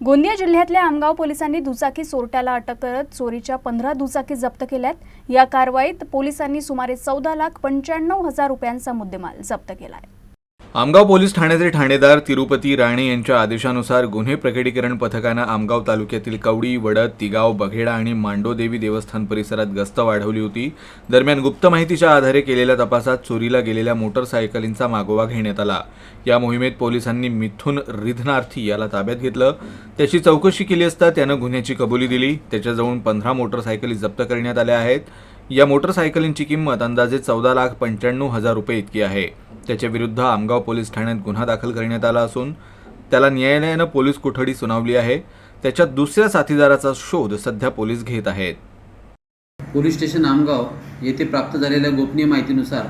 गोंदिया जिल्ह्यातल्या आमगाव पोलिसांनी दुचाकी चोरट्याला अटक करत चोरीच्या पंधरा दुचाकी जप्त केल्यात. या कारवाईत पोलिसांनी सुमारे चौदा लाख पंच्याण्णव हजार रुपयांचा मुद्देमाल जप्त केला आहे आमगाव पोलीस ठाण्याचे ठाणेदार तिरुपती राणे यांच्या आदेशानुसार गुन्हे प्रकटीकरण पथकानं आमगाव तालुक्यातील कवडी वडद तिगाव बघेडा आणि मांडोदेवी देवस्थान परिसरात गस्त वाढवली होती. दरम्यान गुप्त माहितीच्या आधारे केलेल्या तपासात चोरीला गेलेल्या मोटरसायकलींचा मागोवा घेण्यात आला. या मोहिमेत पोलिसांनी मिथुन रिधनार्थी याला ताब्यात घेतलं. त्याची चौकशी केली असता त्यानं गुन्ह्याची कबुली दिली. त्याच्याजवळून पंधरा मोटरसायकली जप्त करण्यात आल्या आहेत. या मोटरसायकलींची किंमत अंदाजे चौदा लाख पंच्याण्णव हजार रुपये इतकी आहे. त्याच्या विरुद्ध आमगाव पोलीस ठाण्यात गुन्हा दाखल करण्यात आला असून त्याला न्यायालयानं पोलीस कोठडी सुनावली आहे. त्याच्या दुसऱ्या साथीदाराचा शोध सध्या पोलीस घेत आहेत. पोलीस स्टेशन आमगाव येथे प्राप्त झालेल्या गोपनीय माहितीनुसार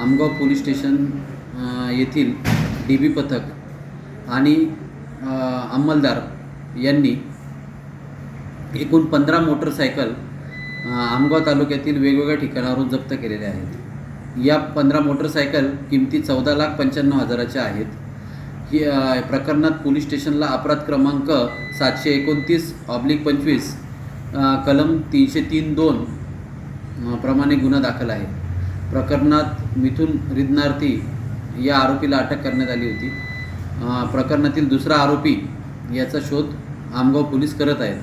आमगाव पोलीस स्टेशन येथील डी बी पथक आणि अंमलदार यांनी एकूण पंधरा मोटरसायकल आमगाव तालुक्यातील वेगवेगळ्या ठिकाणावरून जप्त केलेल्या आहेत. या पंधरा मोटरसायकल किमती चौदा लाख पंच्याण्णव हजाराच्या आहेत. ही प्रकरणात पोलीस स्टेशनला अपराध क्रमांक सातशे एकोणतीस ऑब्लिक पंचवीस कलम तीनशे तीन दोन प्रमाणे गुन्हा दाखल आहे. प्रकरणात मिथुन रिदनार्थी या आरोपीला अटक करण्यात आली होती. प्रकरणातील दुसरा आरोपी याचा शोध आमगाव पोलीस करत आहेत.